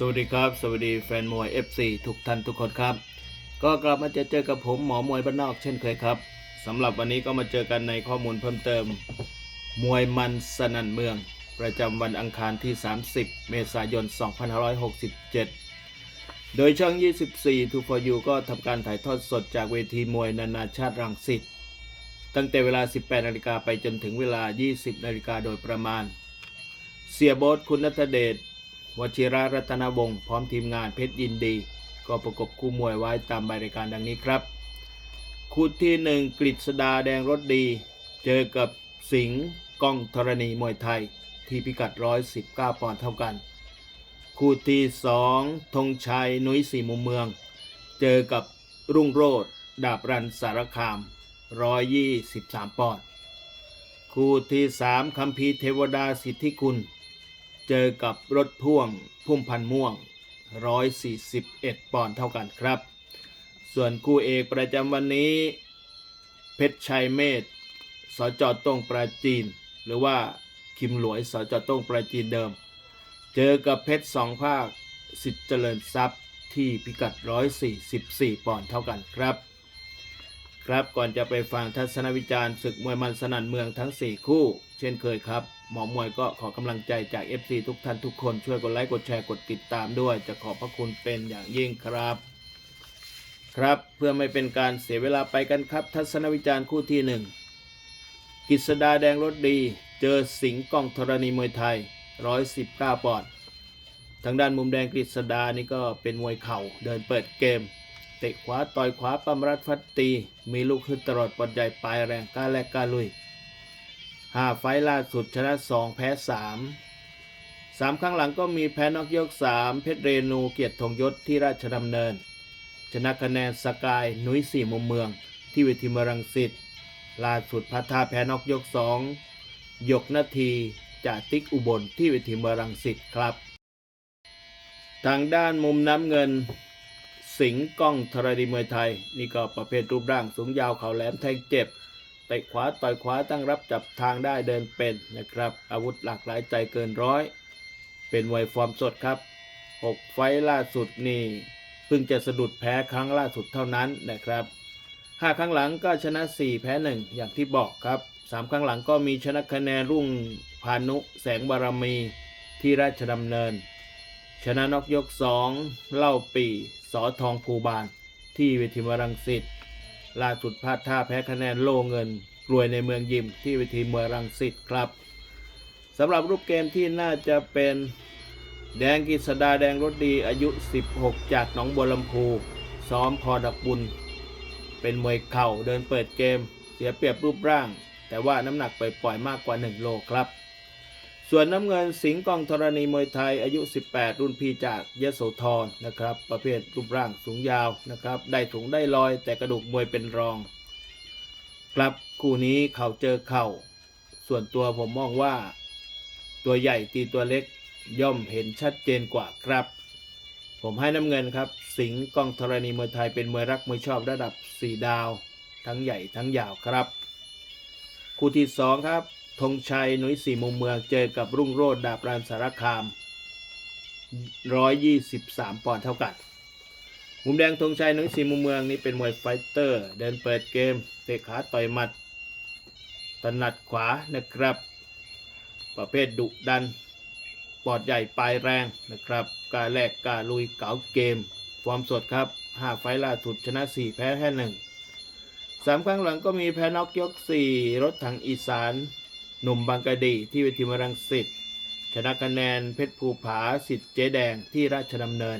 สวัสดีครับ สวัสดีแฟนมวย FC ทุกท่านทุกคนครับ ก็กลับมาเจอเจอกับผมหมอมวยบ้านนอกเช่นเคยครับสำหรับวันนี้ก็มาเจอกันในข้อมูลเพิ่มเติม มวยมันสนันเมือง ประจำวันอังคารที่ 30 เมษายน 2567 โดยช่อง 24 2 for you ก็ทำการถ่ายทอดสดจากเวทีมวยนานาชาติรังสิตตั้งแต่เวลา 18 นาฬิกาไปจนถึงเวลา 20 นาฬิกาโดยประมาณ เสียโบทคุณนัทเดช วชิระรัตนวงศ์พร้อมทีมงานเพชรยินดี ก็ประกบคู่มวยไว้ตามใบรายการดังนี้ครับ คู่ที่หนึ่งกฤษดาแดงรถดี เจอกับสิงห์ก้องธรณีมวยไทย ที่พิกัด 119 ปอนด์เท่ากัน คู่ที่สองธงชัยนุ้ยสีมุมเมือง เจอกับรุ่งโรดดาบรันสารคาม 123 ปอนด์คู่ที่สามคัมภีเทวดาสิทธิคุณ เจอกับรถพ่วงพุ่มพันธ์ม่วง 141 ปอนด์เท่ากันครับ ส่วนคู่เอกประจำวันนี้ เพชรชัยเมธสจต้งปราจีน หรือว่าคิมหลวยสจต้งปราจีนเดิม เจอกับเพชรสองภาคสิทธิ์เจริญทรัพย์ที่พิกัด 144 ปอนด์เท่ากันครับ ครับก่อนจะไปฟังทัศนวิจารณ์ศึกมวยมันสนั่นเมืองทั้ง 4 คู่ เช่นเคยครับ หมอมวยก็ขอกำลังใจจาก FC ทุกท่านทุกคนช่วยกดไลค์กดแชร์กดติดตามด้วย จะขอบพระคุณเป็นอย่างยิ่งครับ ครับเพื่อไม่เป็นการเสียเวลาไปกันครับ ทัศนวิจารณ์คู่ที่หนึ่งกฤษดาแดงรถดี เจอสิงห์กองธรณีมวยไทย 119 ปอนด์ทางด้านมุมแดงกฤษดานี่ก็เป็นมวยเข่าเดินเปิดเกมเตะขวาต่อยขวาปั๊มรัดฟัดตี มีลูกขึ้นตลอดปอดใหญ่ปลายแรงกล้าแลกกล้าลุย ห้าไฟล์ล่าสุดชนะสองแพ้สามสามครั้งหลังก็มีแพ้นอกยกสามเพชรเรนูเกียรติธงยศที่ราชดำเนิน ชนะคะแนนสกายนุ้ยสี่มุมเมือง ที่เวทีมรังสิตล่าสุดพัทาแพ้นอกยกสองยกนาทีจากติ๊กอุบลที่เวทีมรังสิตครับ ทางด้านมุมน้ำเงิน สิงห์ก้องธรณีมวยไทย นี่ก็ประเภทรูปร่างสูงยาวเข่าแหลมแทงเจ็บ เตะขวาต่อยขวาตั้งรับจับทางได้เดินเป็นนะครับ อาวุธหลากหลายใจเกินร้อย เป็นมวยฟอร์มสดครับ 6 ไฟล่าสุดนี่เพิ่งจะสะดุดแพ้ครั้งล่าสุดเท่านั้นนะครับ 5 ครั้งหลังก็ชนะ 4 แพ้ 1 อย่างที่บอกครับ 3 ครั้งหลังก็มีชนะคะแนนรุ่งพานุแสงบารมีที่ราชดำเนิน ชนะนอกยก 2 เล่าปีสอทองภูบานที่เวทีมรังสิต ล่าสุดพลาดท่าแพ้คะแนนโลเงินรวยในเมืองยิมที่เวทีมวยรังสิตครับสำหรับรูปเกมที่น่าจะเป็นแดงกิษดาแดงรถดีอายุ 16 จากหนองบัวลำพูซ้อมพอดักบุญ เป็นมวยเข่าเดินเปิดเกม เสียเปรียบรูปร่าง แต่ว่าน้ำหนักไปปล่อยมากกว่า 1 โลครับ ส่วนน้ำเงินสิงห์กองธรณีมวยไทยอายุ 18 รุ่นพี่จากยโสธรนะครับ ประเภทรูปร่างสูงยาวนะครับ ได้ถุงได้ลอยแต่กระดูกมวยเป็นรอง ครับคู่นี้เข่าเจอเข่า ส่วนตัวผมมองว่า ตัวใหญ่ตีตัวเล็กย่อมเห็นชัดเจนกว่าครับ ผมให้น้ำเงินครับ สิงห์กองธรณีมวยไทยเป็นมวยรักมวยชอบระดับ 4 ดาว ทั้งใหญ่ทั้งยาวครับ คู่ที่สองครับ ธงชัยหนุยสี่มุมเมืองเจอกับรุ่งโรจน์ดาบรันสารคาม 123 ปอนด์เท่ากัน มุมแดงธงชัยหนุยสี่มุมเมืองนี่เป็นมวยไฟเตอร์ เดินเปิดเกม เตะขาต่อยหมัดถนัดขวานะครับ ประเภทดุดัน ปอดใหญ่ปลายแรงนะครับกล้าแลกกล้าลุยเก๋าเกมความสดครับ 5 ไฟล์ล่าสุดชนะ 4 แพ้แค่หนึ่งสามครั้งหลังก็มีแพ้น็อกยก 4 รถถังอีสาน หนุ่มบางกะดีที่เวทีมรังสิตชนะคะแนนเพชรภูผาสิทธิ์เจ๊แดงที่ราชดำเนิน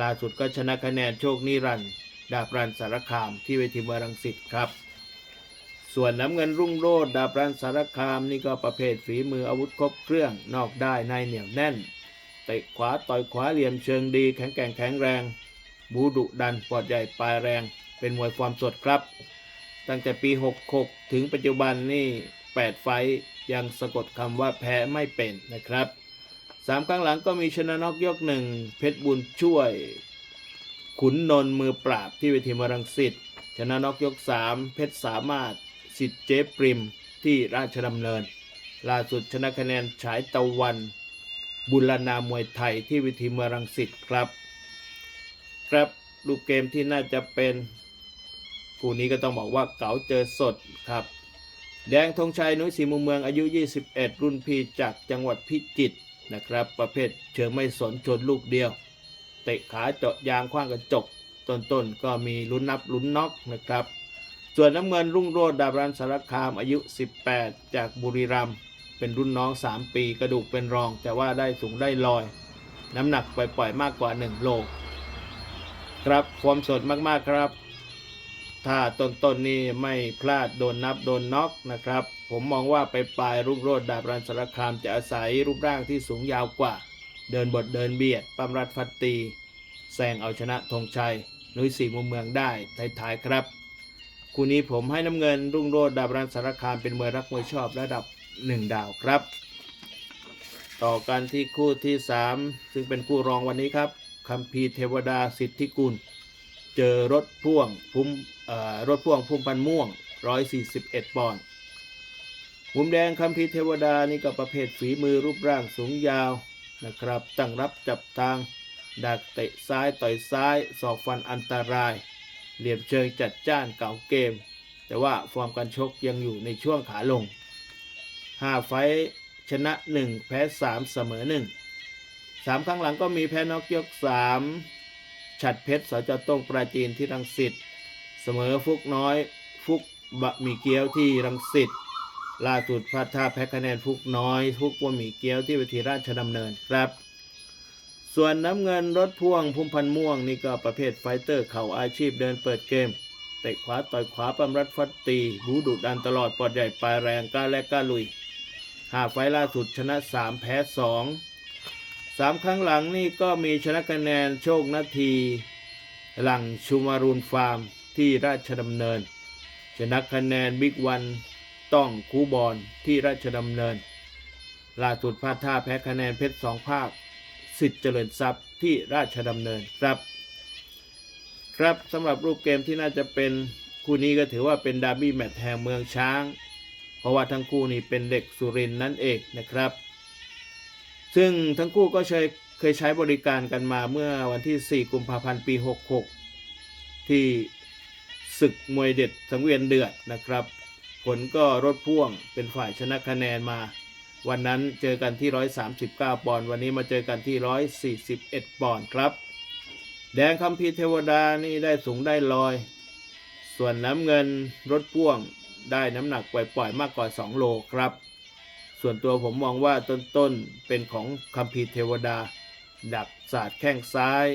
ล่าสุดก็ชนะคะแนนโชคนิรันดร์ดาบรันสารคามที่เวทีมรังสิตครับ ส่วนน้ำเงินรุ่งโรจน์ดาบรันสารคามนี่ก็ประเภทฝีมืออาวุธครบเครื่องนอกได้ในเหนียวแน่นเตะขวาต่อยขวาเหลี่ยมเชิงดีแข็งแกร่งแข็งแรง บูดุดันปอดใหญ่ปลายแรง เป็นมวยความสดครับ ตั้งแต่ปี 66 ถึงปัจจุบันนี่ 8 ไฟยังสะกดคำว่าแพ้ไม่เป็นนะครับสามครั้งหลังก็มีชนะนอกยกหนึ่งเพชรบุญช่วย ขุนนนท์มือปราบที่เวทีมรังสิตชนะนอกยก 3 เพชรสามารถสิทธิ์เจ๊ปริมที่ราชดำเนิน ล่าสุดชนะคะแนนฉายตะวัน บุรณามวยไทยที่วิธีมรังสิตครับ ครับรูปเกมที่น่าจะเป็นคู่นี้ก็ต้องบอกว่าเก๋าเจอสดครับ แดงธงชัยนุ้ยศรีมุมเมืองอายุ 21 รุ่นพีจากจังหวัดพิจิตรนะครับ ประเภทเชิงไม่สนชนลูกเดียว เตะขาเจาะยางคว้างกระจกต้นๆ ก็มีลุ้นนับลุ้นน็อกนะครับ ส่วนน้ำเงินรุ่งโรจน์ดาบรันสารคามอายุ 18 จากบุรีรัมย์เป็นรุ่นน้อง 3 ปีกระดูกเป็นรอง แต่ว่าได้สูงได้ลอย น้ำหนักปล่อยๆมากกว่า 1 โล ครับความสดมากๆครับ ถ้าต้นๆนนี่ไม่พลาดโดนนับโดนน็อกนะครับ ผมมองว่าไปปลายรุ่งโรจน์ดาบรันสารคามจะอาศัยรูปร่างที่สูงยาวกว่า เดินบทเดินเบียดปั๊มรัดฟัดตีแซงเอาชนะธงชัยนุ้ยสีมุมเมืองได้ท้ายๆครับ คู่นี้ผมให้น้ำเงินรุ่งโรจน์ดาบรันสารคามเป็นมวยรักมวยชอบระดับ 1 ดาวครับ ต่อกันที่คู่ที่ 3 ซึ่งเป็นคู่รองวันนี้ครับคัมพีเทวดาสิทธิกุล เจอรถพ่วงพุ่ม รถพ่วงพุ่มพันม่วง 141 ปอนด์มุมแดงคัมพีเทวดานี่ก็ประเภทฝีมือรูปร่างสูงยาวนะครับ ตั้งรับจับทาง ดักเตะซ้ายต่อยซ้ายศอกฟันอันตราย เหลี่ยมเชิงจัดจ้านเก่าเกม แต่ว่าฟอร์มการชกยังอยู่ในช่วงขาลง 5 ไฟชนะ 1 แพ้ 3 เสมอ 1 3 ครั้งหลังก็มีแพ้น็อกยก 3 ฉัดเพชรสจต้งปราจีนที่รังสิต เสมอฟุกน้อย ฟุกบะหมี่เกี๊ยวที่รังสิตล่าสุดพลาดท่าแพ้คะแนนฟุกน้อย ฟุกบะหมี่เกี๊ยวที่เวทีราชดำเนินครับ ส่วนน้ำเงินรถพ่วงพุ่มพันม่วงนี่ก็ประเภทไฟเตอร์เข่าอาชีพเดินเปิดเกมเตะขวาต่อยขวาปั๊มรัดฟัดตีบูดุดันตลอดปอดใหญ่ปลายแรงกล้าแลกกล้าลุยหาไฟล์ล่าสุดชนะ 3 แพ้ 2 3 ครั้งหลังนี่ก็มีชนะคะแนนโชคนาที หลังชูมารูนฟาร์ม ที่ราชดำเนิน ชนะคะแนนบิ๊กวันต้องคูบอลที่ราชดำเนิน ล่าสุดพลาดท่าแพ้คะแนนเพชรสองภาคสิทธิ์เจริญทรัพย์ที่ราชดำเนินครับ ครับสำหรับรูปเกมที่น่าจะเป็นคู่นี้ก็ถือว่าเป็นดาร์บี้แมตช์แห่งเมืองช้าง เพราะว่าทั้งคู่นี้เป็นเด็กสุรินนั่นเองนะครับ ซึ่งทั้งคู่ก็เคยเคยใช้บริการกันมาเมื่อวันที่ 4 กุมภาพันธ์ ปี 66 ที่ ศึกมวยเด็ดสังเวียนเดือดนะครับ ผลก็รถพ่วงเป็นฝ่ายชนะคะแนนมา วันนั้นเจอกันที่ 139 ปอนด์วันนี้มาเจอกันที่ 141 ปอนด์ครับ แดงคัมพีเทวดานี่ได้สูงได้ลอย ส่วนน้ำเงินรถพ่วงได้น้ำหนักปล่อยๆมากกว่า 2 โลครับ ส่วนตัวผมมองว่าต้นๆเป็นของคัมพีเทวดา ดักศาสตร์แข้งซ้าย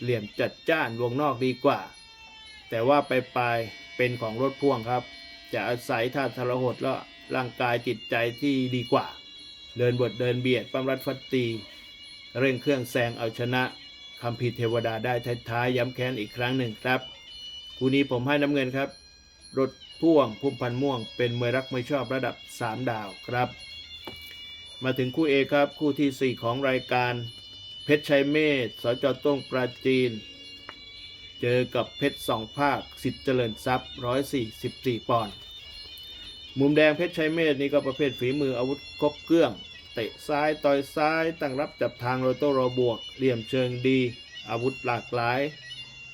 เหลี่ยมจัดจ้านวงนอกดีกว่า แต่ว่าไปปลายเป็นของรถพ่วงครับ จะอาศัยท่าทรหดและร่างกายจิตใจที่ดีกว่า เดินบทเดินเบียดปั๊มรัดฟัดตี เร่งเครื่องแซงเอาชนะคัมพีร์เทวดาได้ท้ายๆย้ำแค้นอีกครั้งหนึ่งครับคู่นี้ผมให้น้ำเงินครับ รถพ่วงพุ่มพันม่วง เป็นมวยรักมวยชอบระดับ 3 ดาวครับ มาถึงคู่เอกครับ คู่ทีสี่ 4 ของรายการ เพชรชัยเมธสจต้งปราจีน เจอกับเพชรสองภาคสิทธิ์เจริญทรัพย์144ปอนด์มุมแดงเพชรชัยเมธนี่ก็ประเภทฝีมืออาวุธครบเครื่อง เตะซ้ายต่อยซ้ายตั้งรับจับทางโรโต้รอบวกเหลี่ยมเชิงดี อาวุธหลากหลาย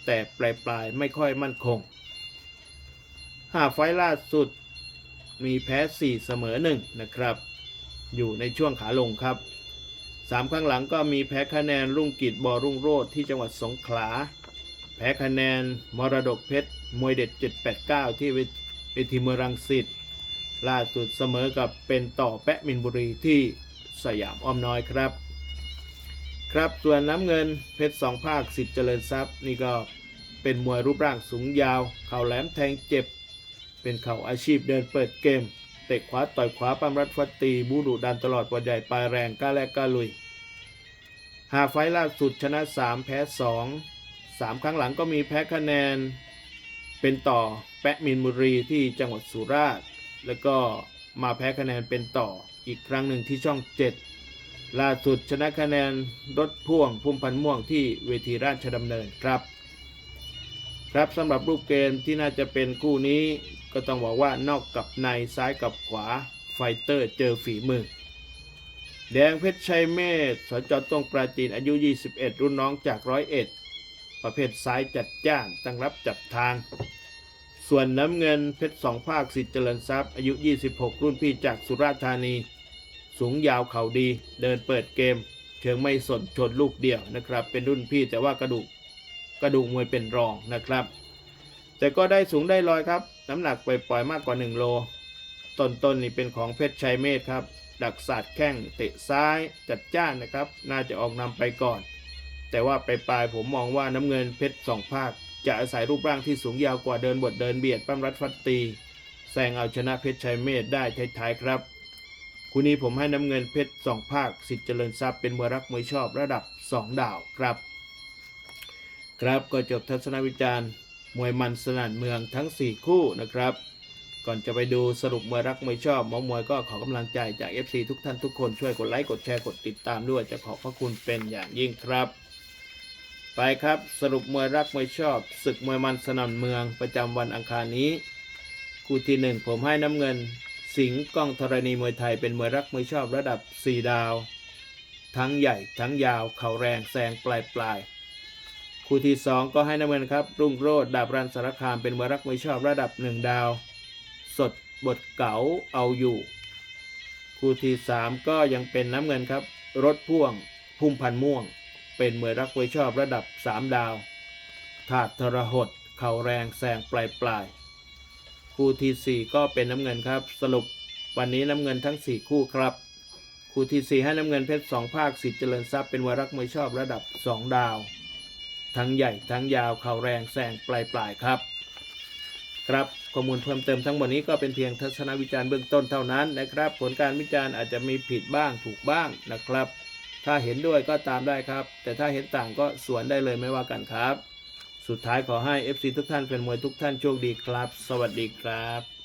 แต่ปลายปลายๆไม่ค่อยมั่นคงห้าไฟล่าสุดมีแพ้ 4 เสมอ 1 นะครับ อยู่ในช่วงขาลงครับ 3 ครั้งหลังก็มีแพ้คะแนนรุ่งกิจบอรุ่งโรดที่จังหวัดสงขลา พ้คะแนนมรดกเพชร มวยเด็ด 789 ที่เวทีเมืองรังสิต ล่าสุดเสมอกับเป็นต่อแปะมินบุรีที่สยามอ้อมน้อยครับ ครับส่วนน้ำเงินเพชรสองภาคสิทธิ์เจริญทรัพย์ นี่ก็เป็นมวยรูปร่างสูงยาว เข่าแหลมแทงเจ็บ เป็นเข่าอาชีพเดินเปิดเกม เตะขวาต่อยขวาปั้มรัดฟัดตีบูดุดันตลอดปอดใหญ่ปลายแรงกล้าแลกกล้าลุยหาไฟล์ล่าสุดชนะ 3 แพ้ 2 3 ครั้งหลังก็มีแพ้คะแนนเป็นต่อแปะมินบุรีที่จังหวัดสุราษฎร์แล้วก็มาแพ้คะแนนเป็นต่ออีกครั้งหนึ่งที่ช่อง 7 ล่าสุดชนะคะแนนรถพ่วงพุ่มพันม่วงที่เวทีราชดำเนินครับ ครับสำหรับรูปเกมที่น่าจะเป็นคู่นี้ก็ต้องบอกว่านอกกับในซ้ายกับขวาไฟเตอร์เจอฝีมือ แดงเพชรชัยเมธสจตรงปราจีนอายุ 21 รุ่นน้องจากร้อยเอ็ด ประเภทซ้ายจัดจ้านตั้งรับจับทาง ส่วนน้ำเงินเพชรสองภาคสิทธิ์เจริญทรัพย์อายุ 26 รุ่นพี่จากสุราษฎร์ธานี สูงยาวเข่าดี เดินเปิดเกม เชิงไม่สนชนลูกเดียวนะครับ เป็นรุ่นพี่แต่ว่ากระดูกกระดูกมวยเป็นรองนะครับ แต่ก็ได้สูงได้ลอยครับ น้ำหนักไปปล่อยๆมากกว่า 1 โลต้นๆนนี่เป็นของเพชรชัยเมธครับ ดักศาสตร์แข้งเตะซ้ายจัดจ้านนะครับ น่าจะออกนำไปก่อน แต่ว่าไปปลายผมมองว่าน้ำเงินเพชรสองภาค จะอาศัยรูปร่างที่สูงยาวกว่าเดินบทเดินเบียดปั้มรัดฟัดตีแซงเอาชนะเพชรชัยเมธได้ท้ายๆครับคู่นี้ผมให้น้ำเงินเพชรสองภาคสิทธิ์เจริญทรัพย์เป็นมวยรักมวยชอบระดับ 2 ดาวครับ ครับก็จบทัศนวิจารณ์ มวยมันสนั่นเมืองทั้ง 4 คู่นะครับ ก่อนจะไปดูสรุปมวยรักมวยชอบหมอมวยก็ขอกำลังใจจาก FC ทุกท่านทุกคนช่วยกดไลค์กดแชร์กดติดตามด้วยจะขอบพระคุณเป็นอย่างยิ่งครับ ไปครับสรุปมวยรักมวยชอบ ศึกมวยมันสนั่นเมืองประจำวันอังคารนี้ คู่ที่หนึ่งผมให้น้ำเงิน สิงห์ก้องธรณีมวยไทยเป็นมวยรักมวยชอบระดับ 4 ดาว ทั้งใหญ่ทั้งยาว เข่าแรงแซงปลายปลายคู่ที่ 2 ก็ให้น้ำเงินครับ รุ่งโรจน์ดาบรันสารคามเป็นมวยรักมวยชอบระดับ 1 ดาว สดบทเก๋าเอาอยู่ คู่ที่ 3 ก็ยังเป็นน้ำเงินครับ รถพ่วงพุ่มพันม่วง เป็นมวยรักมวยชอบระดับ 3 ดาว ถาดทรหด เข่าแรงแซงปลายปลายคู่ทีสี่ 4 ก็เป็นน้ำเงินครับ สรุปวันนี้น้ำเงินทั้ง 4 คู่ครับ คู่ที่ 4 ให้น้ำเงินเพชรสองภาคสิทธิ์เจริญทรัพย์เป็นมวยรักมวยชอบระดับ 2 ดาว ทั้งใหญ่ทั้งยาวเข่าแรงแซงปลายปลายครับครับข้อมูลเพิ่มเติมทั้งหมดนี้ก็เป็นเพียงทัศนวิจารณ์เบื้องต้นเท่านั้นนะครับ ผลการวิจารณ์อาจจะมีผิดบ้างถูกบ้างนะครับ ถ้าเห็นด้วยก็ตามได้ครับ แต่ถ้าเห็นต่างก็สวนได้เลยไม่ว่ากันครับ สุดท้ายขอให้ FC ทุกท่านเป็นมวยทุกท่านโชคดีครับ สวัสดีครับ